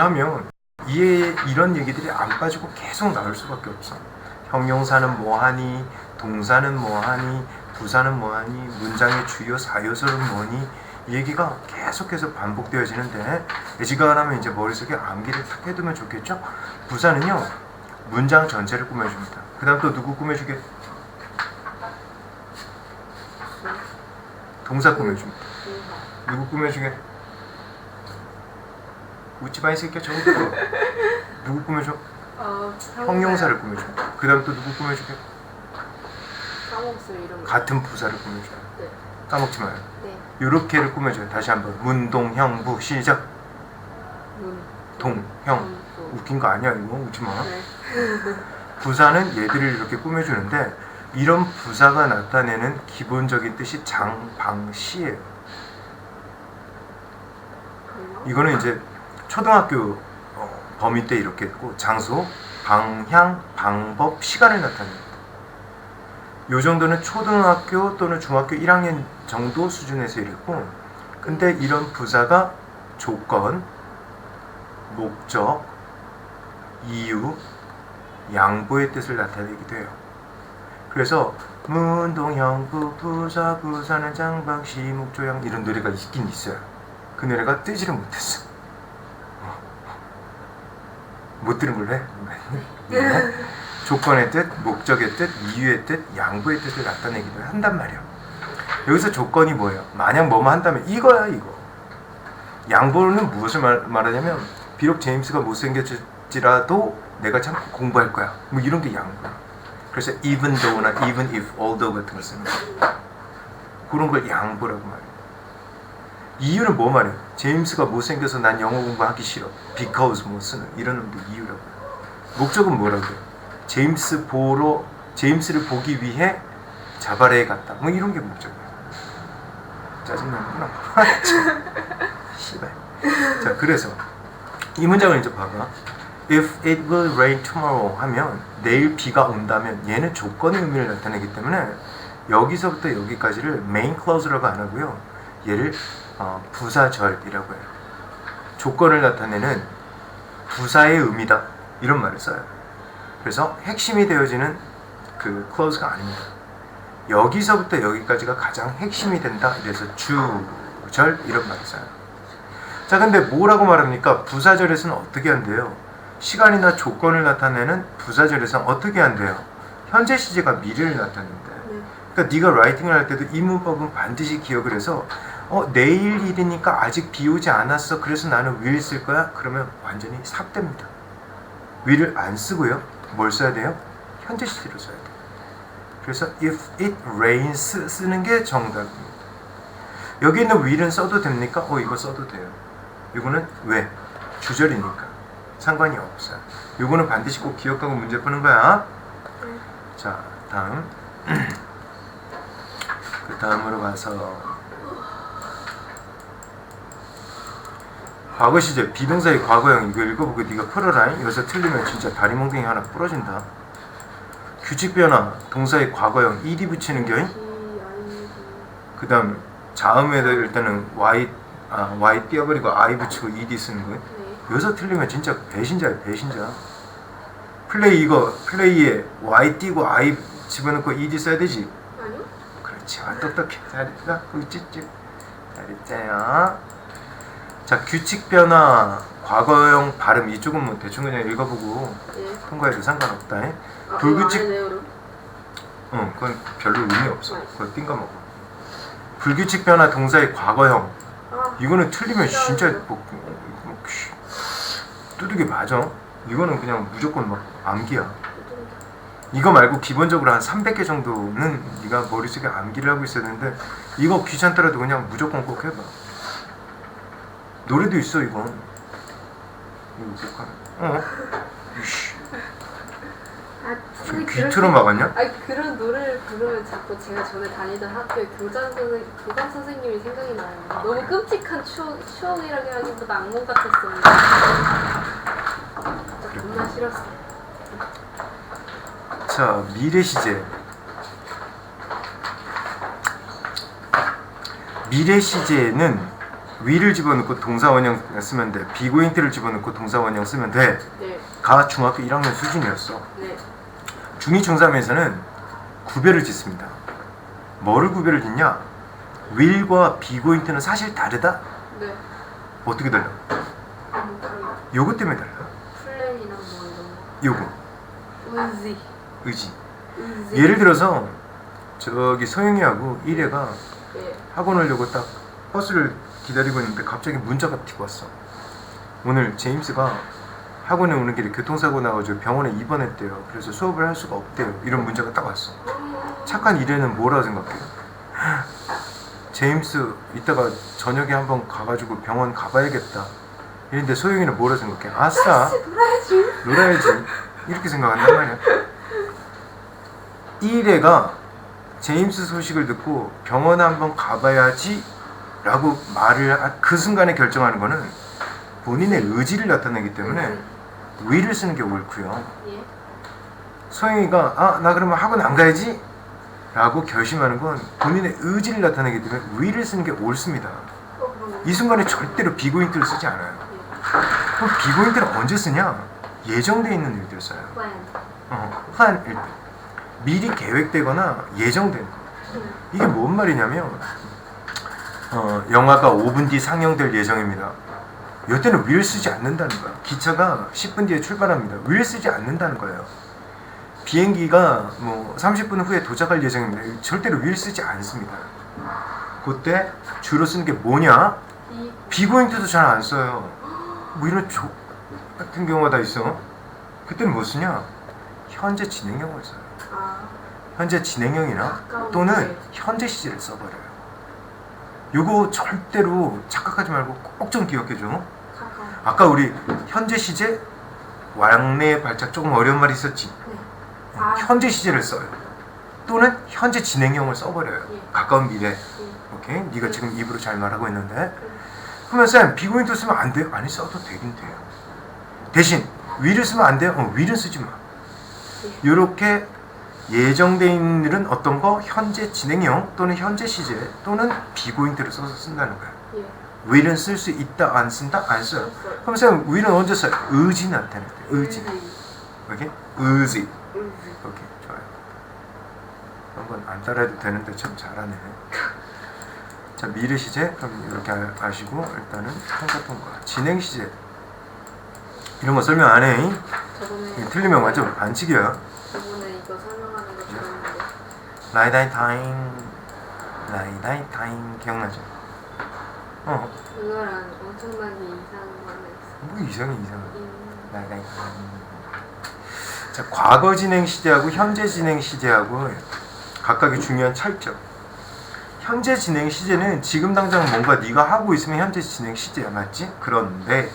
하면 이에 이런 얘기들이 안 빠지고 계속 나올 수밖에 없어. 형용사는 뭐하니, 동사는 뭐하니, 부사는 뭐하니, 문장의 주요 사요소는 뭐니 이 얘기가 계속해서 반복되어지는데 애지간하면 이제 머릿속에 암기를 탁 해두면 좋겠죠? 부사는요 문장 전체를 꾸며줍니다. 그 다음 또 누구 꾸며주게? 동사 꾸며줍니다. 누구 꾸며주게? 웃지 마이 새끼야 저거 누구? 누구 꾸며줘? 어, 형용사를 꾸며줘. 그 다음 또 누구 꾸며주게? 까먹었어요 이름. 같은 부사를 꾸며줘. 네. 까먹지 마요. 네. 요렇게를 꾸며줘요. 다시 한번 문동형부 시작. 문. 동형 또. 웃긴 거 아니야 이거 웃지 마. 네. 부사는 얘들을 이렇게 꾸며주는데 이런 부사가 나타내는 기본적인 뜻이 장, 방, 시예요. 그래요? 이거는 이제 초등학교 어, 범위 때 이렇게 했고 장소, 방향, 방법, 시간을 나타냅니다. 요 정도는 초등학교 또는 중학교 1학년 정도 수준에서 이랬고 근데 이런 부사가 조건, 목적, 이유, 양보의 뜻을 나타내기도 해요. 그래서 문동형부 부사 부사는 장박시 목조양 이런 노래가 있긴 있어요. 그 노래가 뜨지를 못했어. 못 들은 걸로 해. 네. 조건의 뜻, 목적의 뜻, 이유의 뜻, 양보의 뜻을 나타내기도 한단 말이야. 여기서 조건이 뭐예요? 만약 뭐뭐 한다면 이거야 이거. 양보는 무엇을 말, 말하냐면 비록 제임스가 못생겼지라도 내가 참 공부할 거야. 뭐 이런 게 양보야. 그래서 even though나 even if, although 같은 걸 쓰는 거야. 그런 걸 양보라고 말해. 이유는 뭐 말이야? 제임스가 못생겨서 난 영어 공부하기 싫어. because 뭐 쓰는 이런 놈도 이유라고. 목적은 뭐라고? 요 제임스 보러 제임스를 보기 위해 자바레에 갔다. 뭐 이런 게 목적이야. 짜증나구나. 참. 씨발. 자 그래서 이 문장을 이제 봐봐. If it will rain tomorrow 하면 내일 비가 온다면 얘는 조건의 의미를 나타내기 때문에 여기서부터 여기까지를 main clause라고 안 하고요. 얘를 어, 부사절이라고 해요. 조건을 나타내는 부사의 의미다 이런 말을 써요. 그래서 핵심이 되어지는 그 clause가 아닙니다. 여기서부터 여기까지가 가장 핵심이 된다. 이래서 주절 이런 말을 써요. 자, 근데 뭐라고 말합니까? 부사절에서는 어떻게 한대요? 시간이나 조건을 나타내는 부사절에서는 어떻게 한대요? 현재 시제가 미래를 나타낸대. 네. 그러니까 네가 라이팅을 할 때도 이 문법은 반드시 기억을 해서 어 내일 일이니까 아직 비 오지 않았어. 그래서 나는 will 쓸 거야. 그러면 완전히 삽됩니다. will을 안 쓰고요. 뭘 써야 돼요? 현재 시제로 써야 돼요. 그래서 if it rains 쓰는 게 정답입니다. 여기 있는 will은 써도 됩니까? 어 이거 써도 돼요. 이거는 왜? 주절이니까 상관이 없어요. 이거는 반드시 꼭 기억하고 문제 푸는 거야. 자 다음 그 다음으로 가서 과거 시제 비동사의 과거형 이거 읽어보고 네가 풀어라. 여기서 틀리면 진짜 다리 몽둥이 하나 부러진다. 규칙 변화 동사의 과거형 ed 붙이는 겨 G, I, G. 그 다음 자음에 될 때는 y 아, y 띄어버리고 i 붙이고 ed 쓰는 거예요? 네. 여기서 틀리면 진짜 배신자야 배신자. 플레이 이거 플레이에 y 띄고 i 집어넣고 ed 써야 되지? 아니요? 그렇지. 아, 똑똑해. 잘했다 꿀찌찌. 잘했어요 자 규칙 변화 과거형 발음 이쪽은 뭐 대충 그냥 읽어보고 네. 통과해도 상관없다 잉? 아, 불규칙- 이거 안 해요, 그럼? 응 그건 별로 의미 없어. 그거 띵가 먹어. 불규칙 변화 동사의 과거형. 아, 이거는 틀리면 진짜 뭐, 뭐, 씨, 두둑이 맞아? 이거는 그냥 무조건 막 암기야. 좀 이거 말고 기본적으로 한 300개 정도는 네가 머릿속에 암기를 하고 있어야 되는데 이거 귀찮더라도 그냥 무조건 꼭 해봐 노래도 있어 이건 이거 어떡하나 어? 이씨 아, 지금 선생님 귀트로 그럴 막았냐? 때- 아니 그런 노래를 부르면 자꾸 제가 전에 다니던 학교의 교장 선생 교감 선생님이 생각이 나요. 너무 끔찍한 추억 추억이라기보다 악몽 같았어요. 진짜 겁나 싫었어. 자 미래 시제 미래 시제는 위를 집어넣고 동사 원형 쓰면 돼. 비고잉트를 집어넣고 동사 원형 쓰면 돼. 네. 가 중학교 1학년 수준이었어. 네. 중2, 중3에서는 구별을 짓습니다. 뭐를 구별을 짓냐? will과 비고잉트는 사실 다르다? 네. 어떻게 달라? 요거 때문에 달라. 플랜이나 뭐 요거. 이런 거. 의지. 의지. 의지. 예를 들어서 저기 소영이하고 이래가 네. 학원 오려고 딱 버스를 기다리고 있는데 갑자기 문자가 튀고 왔어. 오늘 제임스가 학원에 오는 길에 교통사고 나가지고 병원에 입원했대요. 그래서 수업을 할 수가 없대요. 이런 문자가 딱 왔어. 착한 이래는 뭐라 생각해요? 제임스 이따가 저녁에 한번 가가지고 병원 가봐야겠다. 이런데 소영이는 뭐라 생각해? 아싸 놀아야지. 놀아야지 이렇게 생각한단 말이야. 이래가 제임스 소식을 듣고 병원 한번 가봐야지 라고 말을 하- 그 순간에 결정하는 거는 본인의 의지를 나타내기 때문에 위를 쓰는 게 옳고요. 예. 소영이가 아 나 그러면 학원 안 가야지 라고 결심하는 건 본인의 의지를 나타내기 때문에 위를 쓰는 게 옳습니다. 어 그럼. 이 순간에 절대로 비고인트를 쓰지 않아요. 예. 그럼 비고인트를 언제 쓰냐? 예정돼 있는 일들 써요. 플랜. 어, 플랜일 때. 미리 계획되거나 예정된 거. 음. 이게 뭔 말이냐면 어, 영화가 5분 뒤 상영될 예정입니다. 이때는 윌 쓰지 않는다는 거야. 기차가 10분 뒤에 출발합니다. 윌 쓰지 않는다는 거예요. 비행기가 뭐 30분 후에 도착할 예정입니다. 절대로 윌 쓰지 않습니다. 그때 주로 쓰는 게 뭐냐? 이. 비고잉트도 잘 안 써요. 뭐 이런 조 같은 경우가 다 있어. 그때는 뭐 쓰냐? 현재 진행형을 써요. 아. 현재 진행형이나 또는. 현재 시제를 써버려요. 요거 절대로 착각하지 말고 꼭 좀 기억해줘. 아까 우리 현재 시제 왕래 발작 조금 어려운 말이 있었지. 네. 아. 현재 시제를 써요. 또는 현재 진행형을 써버려요. 예. 가까운 미래. 예. 오케이? 네가 예. 지금 입으로 잘 말하고 있는데 음. 그러면 쌤 비고인트 쓰면 안 돼요? 아니 써도 되긴 돼요. 대신 위를 쓰면 안 돼요? 어, 위를 쓰지 마. 예. 이렇게 있는 일은 어떤 거 현재 진행형 또는 현재 시제 또는 비고잉트를 써서 쓴다는 거야. 예. will은 쓸 수 있다 안 쓴다 안 써요. 있어요. 그럼 쌤 will은 언제 써요? 의지 나타낼 때 의지. 오케이? 의지. 오케이 좋아요. 한번 안 따라해도 되는데 참 잘하네. 자 미래 시제 그럼 이렇게 아- 아시고 일단은 통과 통과. 진행 시제 이런 거 설명 안 해. 틀리면 완전 반칙이야. 라이다이 타임 라이다이 타임 기억나죠? 어, 그거랑 엄청나게 이상한 거 하나 있어. 뭐 이상해 이상해. 음. 라이다이 타임. 자, 과거 진행 시제하고 현재 진행 시제하고 각각의 중요한 차이점. 현재 진행 시제는 지금 당장 뭔가 네가 하고 있으면 현재 진행 시제야, 맞지? 그런데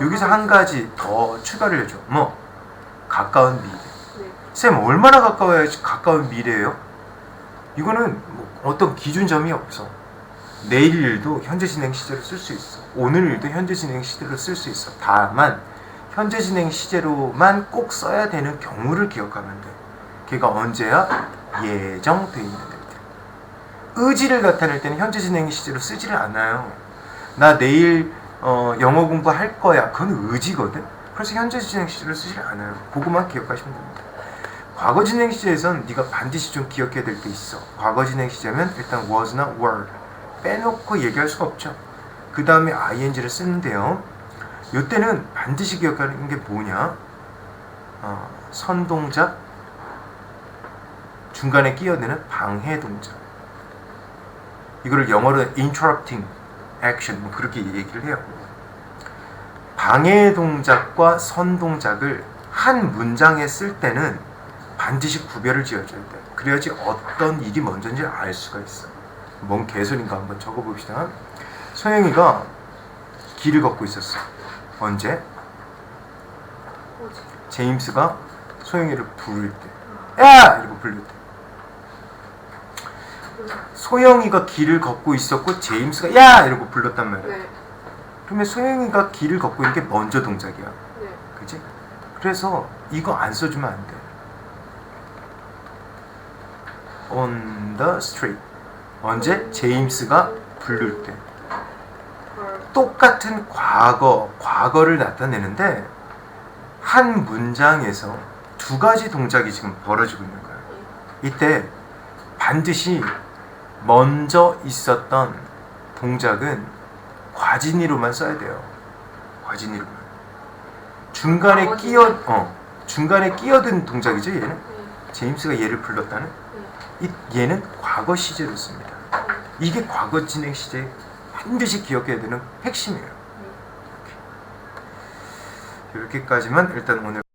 여기서 한 가지 더 추가를 해줘. 뭐 가까운 미래. 네. 쌤 얼마나 가까워야지 가까운 미래예요? 이거는 뭐 어떤 기준점이 없어. 내일 일도 현재 진행 시제로 쓸 수 있어. 오늘 일도 현재 진행 시제로 쓸 수 있어. 다만 현재 진행 시제로만 꼭 써야 되는 경우를 기억하면 돼. 걔가 언제야? 예정돼 있는 애들. 의지를 나타낼 때는 현재 진행 시제로 쓰지를 않아요. 나 내일 어, 영어 공부할 거야. 그건 의지거든. 그래서 현재 진행 시제를 쓰지 않아요. 그것만 기억하시면 됩니다. 과거 진행 시제에선 네가 반드시 좀 기억해야 될 게 있어. 과거 진행 시제면 일단 was나 were 빼놓고 얘기할 수가 없죠. 그 다음에 ing를 쓰는데요. 이때는 반드시 기억하는 게 뭐냐? 어, 선동작 중간에 끼어드는 방해 동작. 이거를 영어로 interrupting action 뭐 그렇게 얘기를 해요. 방해 동작과 선동작을 한 문장에 쓸 때는 반드시 구별을 지어줘야 돼. 그래야지 어떤 일이 먼저인지 알 수가 있어. 뭔 개소리인가 한번 적어봅시다. 소영이가 길을 걷고 있었어. 언제? 제임스가 소영이를 부를 때. 야! 이러고 부를 때. 소영이가 길을 걷고 있었고 제임스가 야! 이러고 불렀단 말이야. 네. 그러면 소영이가 길을 걷고 있는 게 먼저 동작이야. 네. 그지? 그래서 이거 안 써주면 안 돼. On the street. 언제? 제임스가 부를 때. 헐. 똑같은 과거, 과거를 나타내는데 한 문장에서 두 가지 동작이 지금 벌어지고 있는 거예요. 이때 반드시 먼저 있었던 동작은 과진이로만 써야 돼요. 과진이로만. 중간에 과거 끼어? 어 중간에 끼어든 동작이죠 얘는. 네. 제임스가 얘를 불렀다는 네. 이, 얘는 과거 시제로 씁니다. 네. 이게 과거 진행 시제 반드시 기억해야 되는 핵심이에요. 이렇게까지만 일단 오늘